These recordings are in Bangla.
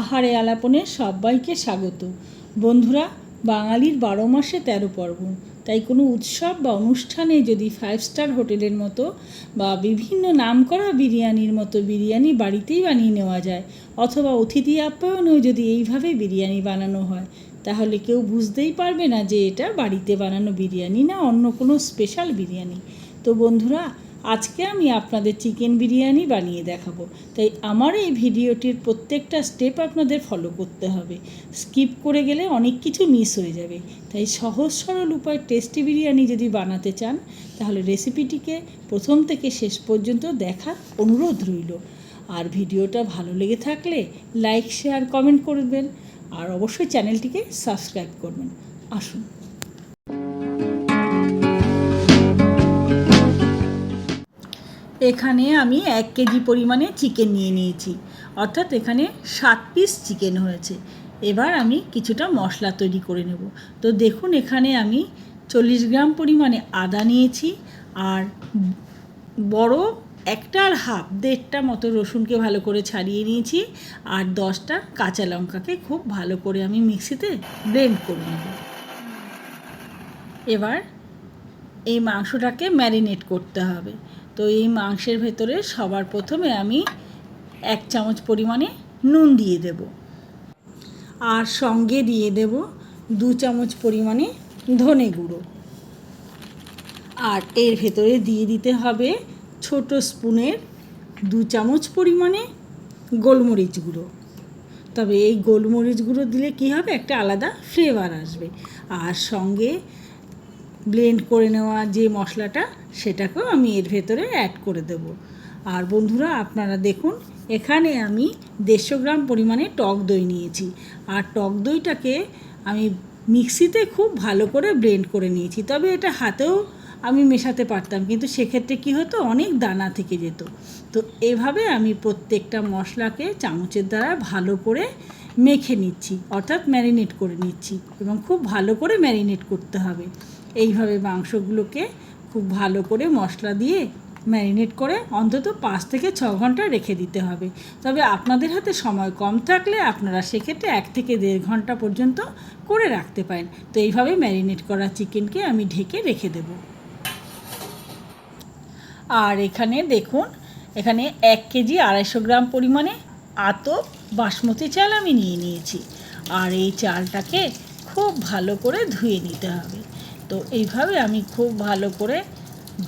আহারে আলাপনে সবাইকে স্বাগত। বন্ধুরা, বাঙালির বারো মাসে তেরো পার্বণ তাই কোনো উৎসব বা অনুষ্ঠানে যদি ফাইভ স্টার হোটেলের মতো বা বিভিন্ন নামকরা বিরিয়ানির মতো বিরিয়ানি বাড়িতেই বানিয়ে নেওয়া যায়, অথবা অতিথি আপ্যায়নেও যদি এইভাবে বিরিয়ানি বানানো হয়, তাহলে কেউ বুঝতেই পারবে না যে এটা বাড়িতে বানানো বিরিয়ানি না অন্য কোনো স্পেশাল বিরিয়ানি। তো বন্ধুরা আজকে আমি আপনাদের চিকেন বিরিয়ানি বানিয়ে দেখাবো। তাই আমার এই ভিডিওটির প্রত্যেকটা স্টেপ আপনাদের ফলো করতে হবে। স্কিপ করে গেলে অনেক কিছু মিস হয়ে যাবে। তাই সহজ সরল উপায় টেস্টি বিরিয়ানি যদি বানাতে চান, তাহলে রেসিপিটিকে প্রথম থেকে শেষ পর্যন্ত দেখার অনুরোধ রইল। আর ভিডিওটা ভালো লেগে থাকলে লাইক শেয়ার কমেন্ট করবেন। আর অবশ্যই চ্যানেলটিকে সাবস্ক্রাইব করবেন। আসুন। এখানে আমি এক কেজি পরিমাণে চিকেন নিয়ে নিয়েছি। অর্থাৎ এখানে সাত পিস চিকেন হয়েছে। এবার আমি কিছুটা মশলা তৈরি করে নেব। তো দেখুন, এখানে আমি চল্লিশ গ্রাম পরিমাণে আদা নিয়েছি আর বড় একটা আর হাফ, দেড়টা মতো রসুনকে ভালো করে ছাড়িয়ে নিয়েছি আর দশটা কাঁচা লঙ্কাকে খুব ভালো করে আমি মিক্সিতে ব্লেন্ড করে নেব। এবার এই মাংসটাকে ম্যারিনেট করতে হবে। তো এই মাংসের ভেতরে সবার প্রথমে আমি এক চামচ পরিমাণে নুন দিয়ে দেব। আর সঙ্গে দিয়ে দেব দু চামচ পরিমাণে ধনে গুঁড়ো। আর এর ভেতরে দিয়ে দিতে হবে ছোট স্পুনের দু চামচ পরিমাণে গোলমরিচ গুঁড়ো। তবে এই গোলমরিচ গুঁড়ো দিলে কী হবে? একটা আলাদা ফ্লেভার আসবে। আর সঙ্গে ব্লেন্ড করে নেওয়া যে মশলাটা, সেটাকেও আমি এর ভেতরে অ্যাড করে দেব। আর বন্ধুরা, আপনারা দেখুন, এখানে আমি দেড়শো গ্রাম পরিমাণে টক দই নিয়েছি। আর টক দইটাকে আমি মিক্সিতে খুব ভালো করে ব্লেন্ড করে নিয়েছি। তবে এটা হাতেও আমি মেশাতে পারতাম, কিন্তু সেক্ষেত্রে কী হতো, অনেক দানা থেকে যেত। তো এভাবে আমি প্রত্যেকটা মশলাকে চামচের দ্বারা ভালো করে মেখে নিচ্ছি, অর্থাৎ ম্যারিনেট করে নিচ্ছি এবং খুব ভালো করে ম্যারিনেট করতে হবে। এইভাবে মাংসগুলোকে খুব ভালো করে মশলা দিয়ে ম্যারিনেট করে অন্তত পাঁচ থেকে ছ ঘণ্টা রেখে দিতে হবে। তবে আপনাদের হাতে সময় কম থাকলে আপনারা সেক্ষেত্রে এক থেকে দেড় ঘণ্টা পর্যন্ত করে রাখতে পারেন। তো এইভাবে ম্যারিনেট করা চিকেনকে আমি ঢেকে রেখে দেব। আর এখানে দেখুন, এখানে এক কেজি আড়াইশো গ্রাম পরিমাণে আতপ বাসমতি চাল আমি নিয়ে নিয়েছি। আর এই চালটাকে খুব ভালো করে ধুয়ে নিতে হবে। তো এইভাবে আমি খুব ভালো করে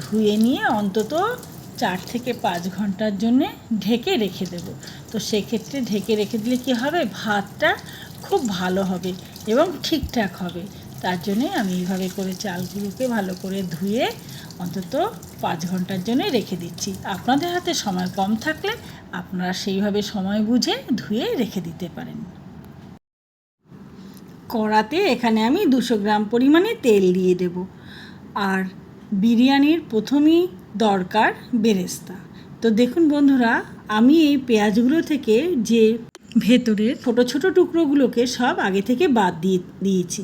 ধুয়ে নিয়ে অন্তত চার থেকে পাঁচ ঘণ্টার জন্যে ঢেকে রেখে দেব। তো সেক্ষেত্রে ঢেকে রেখে দিলে কী হবে? ভাতটা খুব ভালো হবে এবং ঠিকঠাক হবে। তার জন্যে আমি এইভাবে করে চালগুলোকে ভালো করে ধুয়ে অন্তত পাঁচ ঘণ্টার জন্য রেখে দিচ্ছি। আপনাদের হাতে সময় কম থাকলে আপনারা সেইভাবে সময় বুঝে ধুয়ে রেখে দিতে পারেন। কড়াতে এখানে আমি দুশো গ্রাম পরিমাণে তেল দিয়ে দেব। আর বিরিয়ানির প্রথমেই দরকার বেরেস্তা। তো দেখুন বন্ধুরা, আমি এই পেঁয়াজগুলো থেকে যে ভেতরের ছোটো ছোটো টুকরোগুলোকে সব আগে থেকে বাদ দিয়ে দিয়েছি।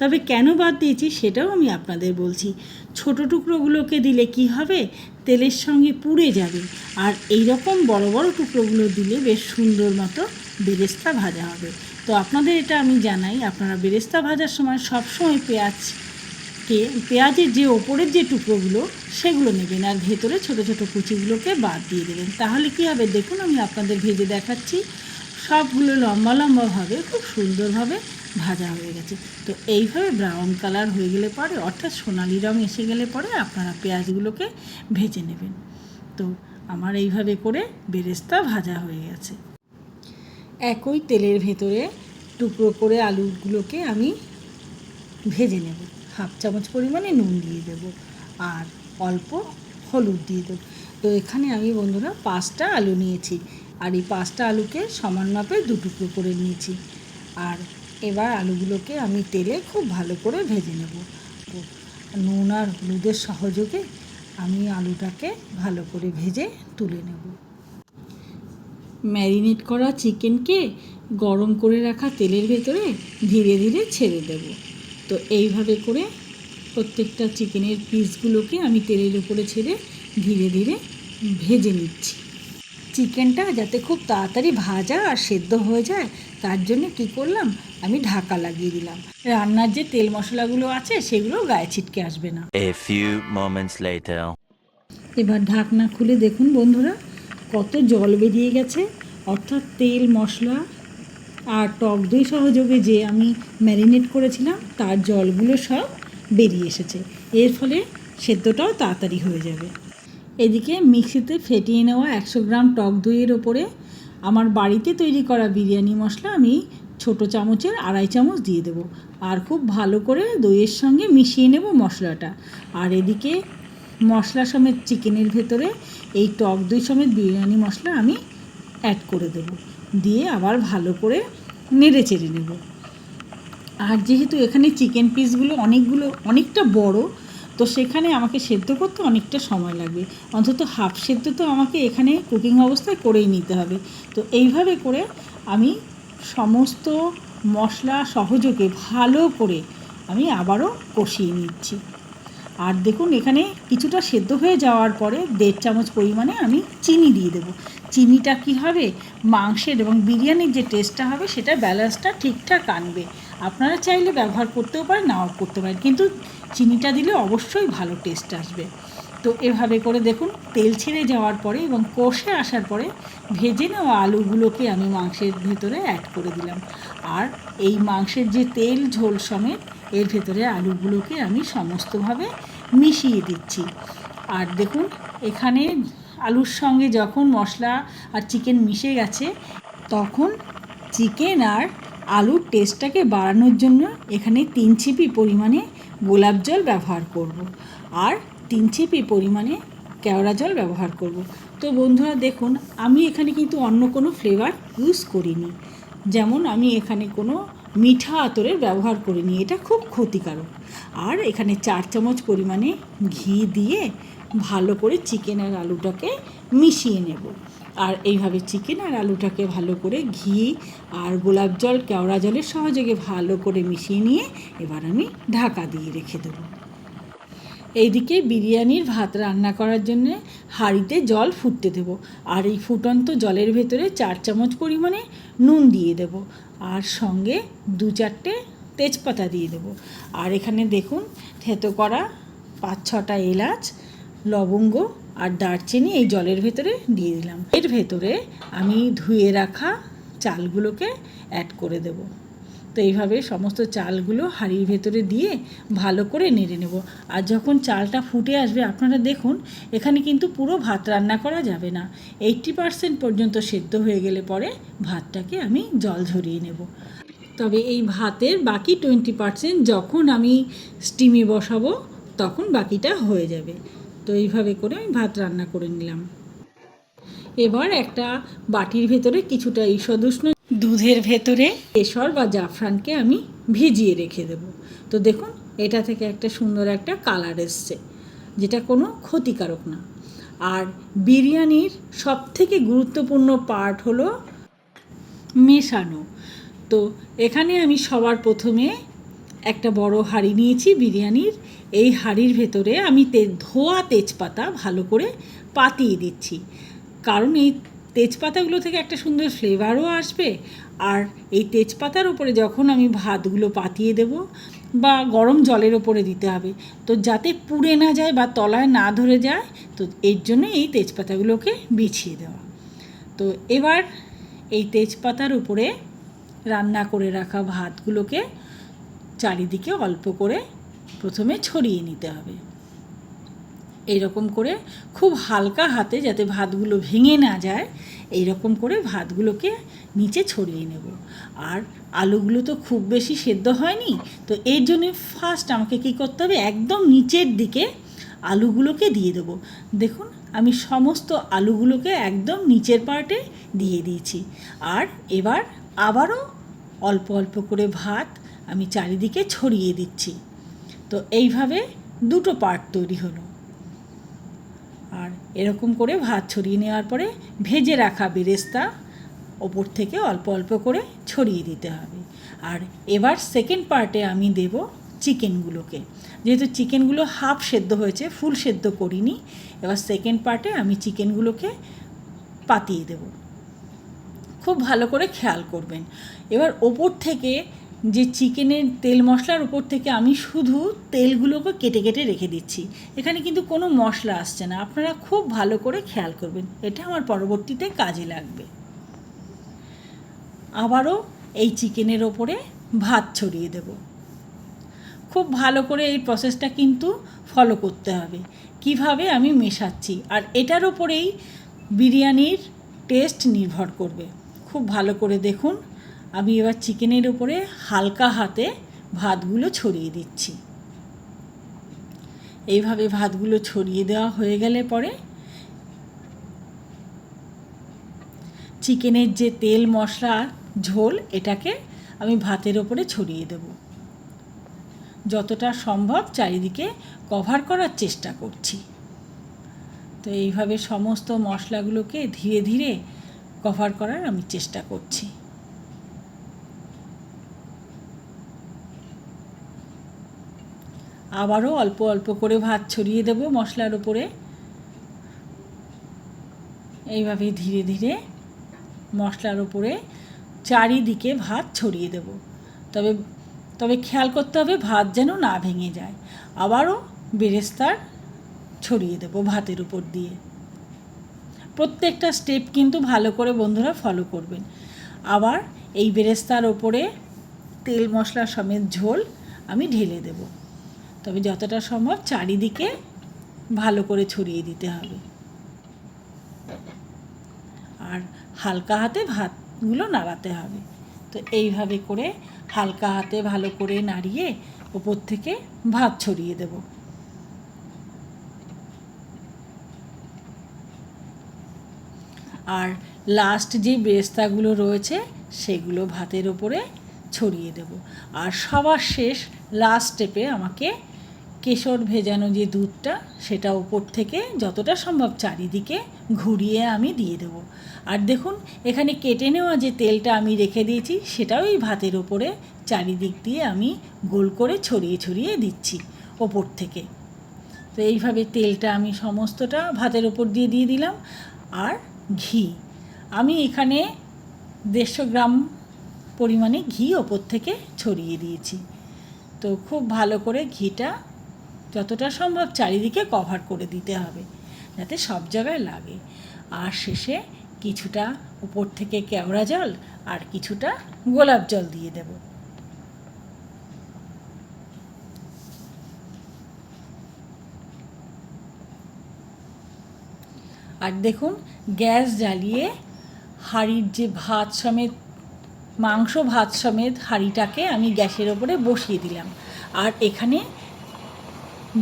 তবে কেন বাদ দিয়েছি সেটাও আমি আপনাদের বলছি। ছোট টুকরোগুলোকে দিলে কি হবে? তেলের সঙ্গে পুড়ে যাবে। আর এই রকম বড় বড় টুকরোগুলো দিলে বেশ সুন্দর মতো বেরেস্তা ভাজা হবে। তো আপনাদের এটা আমি জানাই, আপনারা বেরেস্তা ভাজার সময় সবসময় পেঁয়াজকে পেঁয়াজের যে ওপরের যে টুকরোগুলো, সেগুলো নেবেন আর ভেতরে ছোট ছোট কুচিগুলোকে বাদ দিয়ে দেবেন। তাহলে কি হবে? দেখুন, আমি আপনাদের ভেজে দেখাচ্ছি। সবগুলো লম্বা লম্বাভাবে খুব সুন্দরভাবে ভাজা হয়ে গেছে। তো এইভাবে ব্রাউন কালার হয়ে গেলে পরে, অর্থাৎ সোনালি রং এসে গেলে পরে আপনারা পেঁয়াজগুলোকে ভেজে নেবেন। তো আমার এইভাবে করে বেরেস্তা ভাজা হয়ে গেছে। একই তেলের ভেতরে টুকরো করে আলুগুলোকে আমি ভেজে নেব। হাফ চামচ পরিমাণে নুন দিয়ে দেব আর অল্প হলুদ দিয়ে দেবো। তো এখানে আমি বন্ধুরা পাঁচটা আলু নিয়েছি আর এই পাঁচটা আলুকে সমান মাপে দু টুকরো করে নিয়েছি। আর এবার আলুগুলোকে আমি তেলে খুব ভালো করে ভেজে নেব। তো নুন আর হলুদের সহযোগে আমি আলুটাকে ভালো করে ভেজে তুলে নেব। ম্যারিনেট করা চিকেনকে গরম করে রাখা তেলের ভেতরে ধীরে ধীরে ছেড়ে দেব। তো এইভাবে করে প্রত্যেকটা চিকেনের পিসগুলোকে আমি তেলের উপরে ছেড়ে ধীরে ধীরে ভেজে নিচ্ছি। চিকেনটা যাতে খুব তাড়াতাড়ি ভাজা আর সেদ্ধ হয়ে যায় তার জন্য কি করলাম? আমি ঢাকা লাগিয়ে দিলাম। রান্নার যে তেল মশলাগুলো আছে সেগুলো গায়ে ছিটকে আসবে না. এবার ঢাকনা খুলে দেখুন বন্ধুরা। কত জল বেরিয়ে গেছে, অর্থাৎ তেল, মশলা আর টক দই সহযোগে যে আমি ম্যারিনেট করেছিলাম, তার জলগুলো সব বেরিয়ে এসেছে। এর ফলে সেদ্ধটাও তাড়াতাড়ি হয়ে যাবে। এদিকে মিক্সিতে ফেটিয়ে নেওয়া একশো গ্রাম টক দইয়ের ওপরে আমার বাড়িতে তৈরি করা বিরিয়ানি মশলা আমি ছোট চামচের আড়াই চামচ দিয়ে দেবো আর খুব ভালো করে দইয়ের সঙ্গে মিশিয়ে নেব মশলাটা। আর এদিকে মশলা সমেত চিকেনের ভেতরে এই টক দই সমেত বিরিয়ানি মশলা আমি অ্যাড করে দেবো। দিয়ে আবার ভালো করে নেড়ে চেড়ে নেব। আর যেহেতু এখানে চিকেন পিসগুলো অনেকগুলো, অনেকটা বড়, তো সেখানে আমাকে সেদ্ধ করতে অনেকটা সময় লাগবে। অন্তত হাফ সেদ্ধ তো আমাকে এখানে কুকিং অবস্থায় করেই নিতে হবে। তো এইভাবে করে আমি সমস্ত মশলা সহযোগে ভালো করে আমি আবারও কষিয়ে নিচ্ছি। আর দেখুন, এখানে কিছুটা সেদ্ধ হয়ে যাওয়ার পরে দেড় চামচ পরিমাণে আমি চিনি দিয়ে দেবো। চিনিটা কি হবে? মাংসের এবং বিরিয়ানির যে টেস্টটা হবে, সেটা ব্যালেন্সটা ঠিকঠাক আনবে। আপনারা চাইলে ব্যবহার করতেও পারেন, নাও করতে পারেন, কিন্তু চিনিটা দিলে অবশ্যই ভালো টেস্ট আসবে। তো এভাবে করে দেখুন, তেল ছেড়ে যাওয়ার পরে এবং কষে আসার পরে ভেজে নেওয়া আলুগুলোকে আমি মাংসের ভেতরে অ্যাড করে দিলাম। আর এই মাংসের যে তেল ঝোল সমেত এর ভেতরে আলুগুলোকে আমি সমস্তভাবে মিশিয়ে দিচ্ছি আর দেখুন, এখানে আলুর সঙ্গে যখন মশলা আর চিকেন মিশে গেছে, তখন চিকেন আর আলুর টেস্টটাকে বাড়ানোর জন্য এখানে তিন ছিপি পরিমাণে গোলাপ জল ব্যবহার করব। আর তিন ছিপি পরিমাণে কেওড়া জল ব্যবহার করব। তো বন্ধুরা, দেখুন, আমি এখানে কিন্তু অন্য কোনো ফ্লেভার ইউজ করিনি যেমন আমি এখানে কোনো মিঠা আতরের ব্যবহার করে করিনি এটা খুব ক্ষতিকারক। আর এখানে চার চামচ পরিমাণে ঘি দিয়ে ভালো করে চিকেন আর আলুটাকে মিশিয়ে নেব। আর এইভাবে চিকেন আর আলুটাকে ভালো করে ঘি আর গোলাপ জল, কেওড়া জলের সহযোগে ভালো করে মিশিয়ে নিয়ে এবার আমি ঢাকা দিয়ে রেখে দেবো। এইদিকে বিরিয়ানির ভাত রান্না করার জন্য হাঁড়িতে জল ফুটতে দেবো। আর এই ফুটন্ত জলের ভেতরে চার চামচ পরিমাণে নুন দিয়ে দেব। আর সঙ্গে দু চারটে তেজপাতা দিয়ে দেবো। আর এখানে দেখুন, থেতো করা পাঁচ ছটা এলাচ, লবঙ্গ আর দারচিনি এই জলের ভেতরে দিয়ে দিলাম। এর ভেতরে আমি ধুয়ে রাখা চালগুলোকে অ্যাড করে দেবো। তো এইভাবে সমস্ত চালগুলো হাঁড়ির ভেতরে দিয়ে ভালো করে নেড়ে নেব। আর যখন চালটা ফুটে আসবে, আপনারা দেখুন, এখানে কিন্তু পুরো ভাত রান্না করা যাবে না। এইট্টি পারসেন্ট পর্যন্ত সেদ্ধ হয়ে গেলে পরে ভাতটাকে আমি জল ঝরিয়ে নেব। তবে এই ভাতের বাকি টোয়েন্টি পারসেন্ট যখন আমি স্টিমে বসাবো, তখন বাকিটা হয়ে যাবে। তো এইভাবে করে আমি ভাত রান্না করে নিলাম। এবার একটা বাটির ভেতরে কিছুটা ঈষদুষ্ণ দুধের ভেতরে কেশর বা জাফরানকে আমি ভিজিয়ে রেখে দেব। তো দেখুন, এটা থেকে একটা সুন্দর একটা কালার এসছে, যেটা কোনো ক্ষতিকারক না। আর বিরিয়ানির সবথেকে গুরুত্বপূর্ণ পার্ট হলো মেশানো। তো এখানে আমি সবার প্রথমে একটা বড় হাঁড়ি নিয়েছি বিরিয়ানির। এই হাঁড়ির ভেতরে আমি তে, ধোয়া তেজপাতা ভালো করে পাতিয়ে দিচ্ছি। কারণ এই তেজপাতাগুলো থেকে একটা সুন্দর ফ্লেভারও আসবে। আর এই তেজপাতার উপরে যখন আমি ভাতগুলো পাতিয়ে দেব বা গরম জলের ওপরে দিতে হবে, তো যাতে পুড়ে না যায় বা তলায় না ধরে যায়, তো এর জন্য এই তেজপাতাগুলোকে বিছিয়ে দেওয়া। তো এবার এই তেজপাতার উপরে রান্না করে রাখা ভাতগুলোকে চারিদিকে অল্প করে প্রথমে ছড়িয়ে নিতে হবে। এইরকম করে খুব হালকা হাতে যাতে ভাতগুলো ভেঙে না যায় এই রকম করে ভাতগুলোকে নিচে ছড়িয়ে নেব। আর আলুগুলো তো খুব বেশি সেদ্ধ হয়নি, তো এর জন্য ফার্স্ট আমাকে কী করতে হবে, একদম নিচের দিকে আলুগুলোকে দিয়ে দেবো। দেখুন, আমি সমস্ত আলুগুলোকে একদম নিচের পার্টে দিয়ে দিয়েছি। আর এবার আবারও অল্প অল্প করে ভাত আমি চারিদিকে ছড়িয়ে দিচ্ছি। তো এইভাবে দুটো পার্ট তৈরি হলো। এরকম করে ভাত ছড়িয়ে নেওয়ার পরে ভেজে রাখা বেরেস্তা ওপর থেকে অল্প অল্প করে ছড়িয়ে দিতে হবে। আর এবার সেকেন্ড পার্টে আমি দেব চিকেনগুলোকে। যেহেতু চিকেনগুলো হাফ সেদ্ধ হয়েছে ফুল সেদ্ধ করিনি, এবার সেকেন্ড পার্টে আমি চিকেনগুলোকে পাতিয়ে দেব। খুব ভালো করে খেয়াল করবেন। এবার ওপর থেকে যে চিকেনের তেল মশলার উপর থেকে আমি শুধু তেলগুলোকে কেটে কেটে রেখে দিচ্ছি। এখানে কিন্তু কোনো মশলা আসছে না। আপনারা খুব ভালো করে খেয়াল করবেন। এটা আমার পরবর্তীতে কাজে লাগবে। আবারও এই চিকেনের ওপরে ভাত ছড়িয়ে দেব। খুব ভালো করে এই প্রসেসটা কিন্তু ফলো করতে হবে। কীভাবে আমি মেশাচ্ছি? আর এটার ওপরেই বিরিয়ানির টেস্ট নির্ভর করবে। খুব ভালো করে দেখুন। আমি এবার চিকেনের উপরে হালকা হাতে ভাতগুলো ছড়িয়ে দিচ্ছি। এইভাবে ভাতগুলো ছড়িয়ে দেওয়া হয়ে গেলে পরে চিকেনের যে তেল, মশলা, ঝোল এটাকে আমি ভাতের ওপরে ছড়িয়ে দেব। যতটা সম্ভব চারিদিকে কভার করার চেষ্টা করছি। তো এইভাবে সমস্ত মশলাগুলোকে ধীরে ধীরে কভার করার আমি চেষ্টা করছি। আবারও অল্প অল্প করে ভাত ছড়িয়ে দেব মশলার উপরে। এইভাবে ধীরে ধীরে মশলার উপরে চারিদিকে ভাত ছড়িয়ে দেব। তবে তবে খেয়াল করতে হবে ভাত যেন না ভেঙে যায়। আবারও বেরেস্তার ছড়িয়ে দেব ভাতের উপর দিয়ে। প্রত্যেকটা স্টেপ কিন্তু ভালো করে বন্ধুরা ফলো করবেন। আবার এই বেরেস্তার ওপরে তেল মশলা সমেত ঝোল আমি ঢেলে দেব। তবে যতটা সম্ভব চারিদিকে ভালো করে ছড়িয়ে দিতে হবে। আর হালকা হাতে ভাতগুলো নাড়াতে হবে। তো এইভাবে করে হালকা হাতে ভালো করে নাড়িয়ে ওপর থেকে ভাত ছড়িয়ে দেব। আর লাস্ট যে বেস্তাগুলো রয়েছে সেগুলো ভাতের ওপরে ছড়িয়ে দেব। আর সবার শেষ লাস্ট স্টেপে আমাকে কেশর ভেজানো যে দুধটা, সেটা ওপর থেকে যতটা সম্ভব চারিদিকে ঘুরিয়ে আমি দিয়ে দেবো। আর দেখুন, এখানে কেটে নেওয়া যে তেলটা আমি রেখে দিয়েছি, সেটাও এই ভাতের ওপরে চারিদিক দিয়ে আমি গোল করে ছড়িয়ে ছড়িয়ে দিচ্ছি ওপর থেকে। তো এইভাবে তেলটা আমি সমস্তটা ভাতের ওপর দিয়ে দিয়ে দিলাম। আর ঘি, আমি এখানে দেড়শো গ্রাম পরিমাণে ঘি ওপর থেকে ছড়িয়ে দিয়েছি। তো খুব ভালো করে ঘিটা যতটা সম্ভব চারিদিকে কভার করে দিতে হবে, যাতে সব জায়গায় লাগে। আর শেষে কিছুটা উপর থেকে কেওড়া জল আর কিছুটা গোলাপ জল দিয়ে দেব। আর দেখুন, গ্যাস জ্বালিয়ে হাঁড়ির যে ভাত সমেত, মাংস ভাত সমেত হাঁড়িটাকে আমি গ্যাসের ওপরে বসিয়ে দিলাম। আর এখানে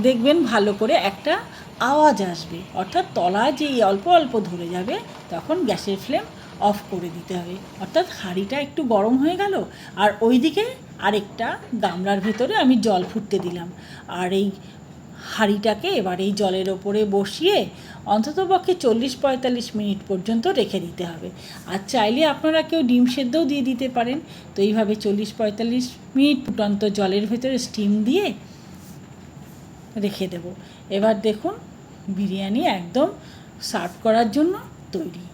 দেখবেন ভালো করে একটা আওয়াজ আসবে। অর্থাৎ তলা যে অল্প অল্প ধরে যাবে, তখন গ্যাসের ফ্লেম অফ করে দিতে হবে। অর্থাৎ হাঁড়িটা একটু গরম হয়ে গেল, আর ওইদিকে আরেকটা গামলার ভেতরে আমি জল ফুটতে দিলাম। আর এই হাঁড়িটাকে এবার এই জলের ওপরে বসিয়ে অন্ততপক্ষে চল্লিশ পঁয়তাল্লিশ মিনিট পর্যন্ত রেখে দিতে হবে। আর চাইলে আপনারা কেউ ডিম সেদ্ধও দিয়ে দিতে পারেন। তো এইভাবে চল্লিশ পঁয়তাল্লিশ মিনিট ফুটন্ত জলের ভেতরে স্টিম দিয়ে রেখে দেব। এবার দেখুন, বিরিয়ানি একদম সার্ভ করার জন্য তৈরি।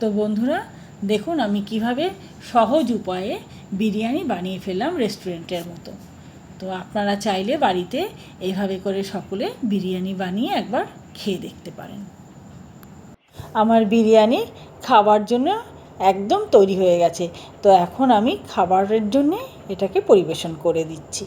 তো বন্ধুরা, দেখুন আমি কীভাবে সহজ উপায়ে বিরিয়ানি বানিয়ে ফেললাম রেস্টুরেন্টের মতো। তো আপনারা চাইলে বাড়িতে এইভাবে করে সকলে বিরিয়ানি বানিয়ে একবার খেয়ে দেখতে পারেন। আমার বিরিয়ানি খাবার জন্য একদম তৈরি হয়ে গেছে। তো এখন আমি খাবারের জন্যে এটাকে পরিবেশন করে দিচ্ছি।